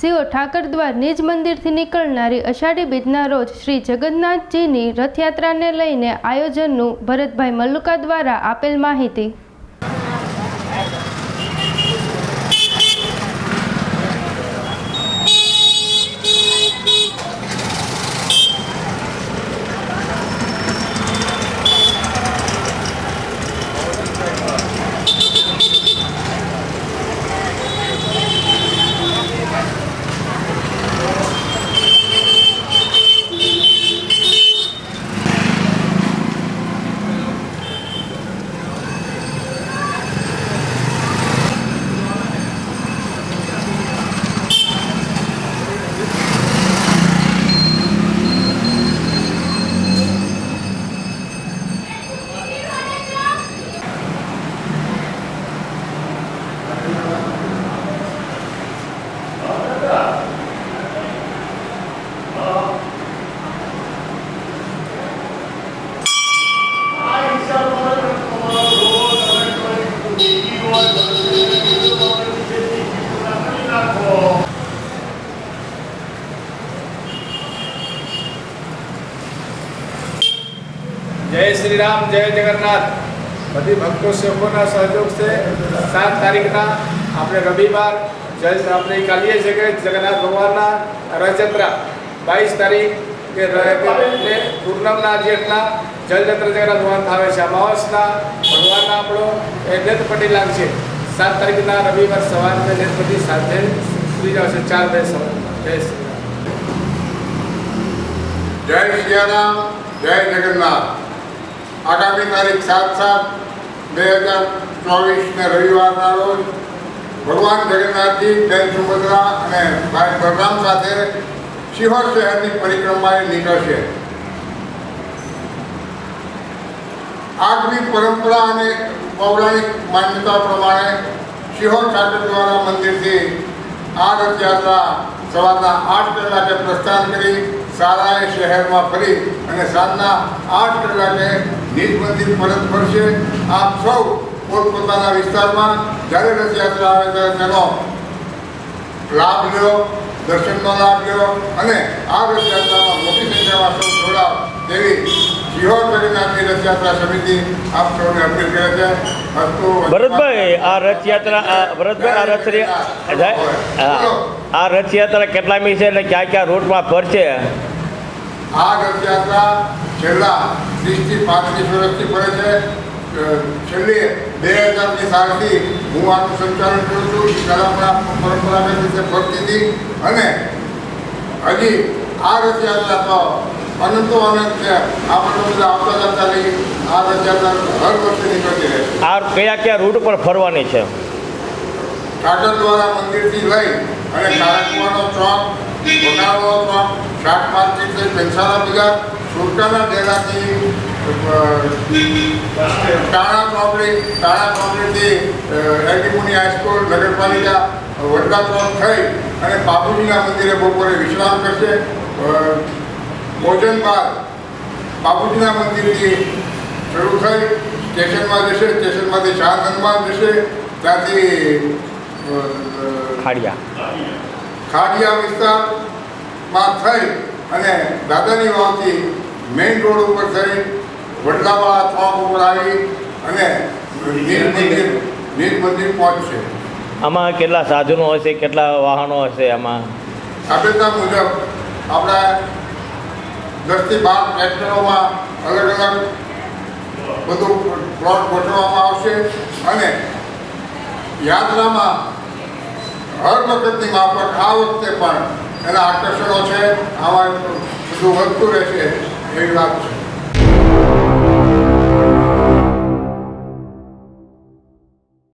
સિંહો ઠાકરદ્વાર નિજ મંદિરથી નીકળનારી અષાઢી બીજના રોજ શ્રી જગન્નાથજીની રથયાત્રાને લઈને આયોજનનું ભરતભાઈ મલ્લુકા દ્વારા આપેલ માહિતી. જય શ્રી રામ જય જગન્નાથ. બધી ભક્તો સેવકોના છે. સાત તારીખના આપણે રવિવાર, જય આપણે કાલીએ છે કે જગન્નાથ ભગવાનના રથયાત્રા. બાવીસ તારીખ કે પૂર્ણમના જેટલા જલયાત્રા જગન્નાથ ભગવાન થાવે છે. અમાવસના ભગવાનના આપણો એ પટેલ લાગશે સાત તારીખના રવિવાર સવારના નેત્રપતિ સાથે સુઈ જશે ચાર બે સવાર. જય શ્રી રામ જય સિયારામ જય જગન્નાથ. આગામી તારીખ સાત સાત બે હજાર ચોવીસને રવિવારના રોજ ભગવાન જગન્નાથજી બેન સુભદ્રા અને ભાઈ બલરામ સાથે શિહોર શહેરની પરિક્રમાએ નીકળશે. આગવી પરંપરા અને પૌરાણિક માન્યતા પ્રમાણે શિહોર ઠાકર દ્વારા મંદિરથી આ રથયાત્રા સવારના આઠ કલાકે પ્રસ્થાન કરી સારાએ શહેરમાં ફરી અને સાંજના આઠ કલાકે નિજ મંદિર પરત ફરશે. આપ સૌ પોતપોતાના વિસ્તારમાં જ્યારે રથયાત્રા આવે ત્યારે તેનો લાભ લ્યો દર્શનનો લાભ લ્યો અને આ રથયાત્રામાં મોટી સંખ્યામાં સૌ જોડાવ તેવી સિહોર જગન્નાથની રથયાત્રા સમિતિ આપ સૌને અપીલ કરે છે. ભરતભાઈ આ રથયાત્રા આ ભરતભાઈ આ રથ આ આ રથયાત્રા કેટલામી છે અને ક્યાં ક્યાં રૂટમાં ફરશે આ રથયાત્રા છેલ્લા ત્રીસથી પાંત્રીસ વર્ષથી ફરે છે. છેલ્લી બે હજારની સાલથી હું આનું સંચાલન કરું છું. પહેલાં પણ પરંપરાગત રીતે ફરતી હતી. અને હજી આ રથયાત્રા તો અનંતો અનંત છે. આપણે બધા આવતા જતા નહીં આ રથયાત્રા હર વર્ષે નીકળતી રહે આ કયા કયા રૂટ પર ફરવાની છે? ઠાકર દ્વારા મંદિરથી લઈ અને કારકવાનો ચોક વટાળો ચોક શાક માર્કેટ થઈ પેન્સારા બજાર ડેરાથી ટાણા ચોકડી ટાણા ચોકડીથી એલટીમુની હાઈસ્કૂલ નગરપાલિકા વડલા ચોક થઈ અને બાપુજીના મંદિરે બપોરે વિશ્રામ કરશે. ભોજન બાદ બાપુજીના મંદિરથી શરૂ થઈ સ્ટેશનમાં જશે સ્ટેશનમાંથી શાહ હનુમાન જશે ત્યાંથી ખાડિયા. ખાડિયા વિસ્તારમાં થઈ અને દાદાની વાવથી મેઇન રોડ ઉપર થઈ વડલાવાળા ચોક ઉપર આવી અને નીર મંદિર નીર મંદિર પહોંચશે. આમાં કેટલા સાધનો હશે કેટલા વાહનો હશે આમાં? સાબેતા મુજબ આપણા દસથી બાર ટ્રેક્ટરોમાં અલગ અલગ બધું પ્લોટ ગોઠવવામાં આવશે અને યાત્રામાં હર વખતની માફક આ વખતે પણ એના આકર્ષણો છે આમાં બધું વધતું રહેશે એવી વાત છે.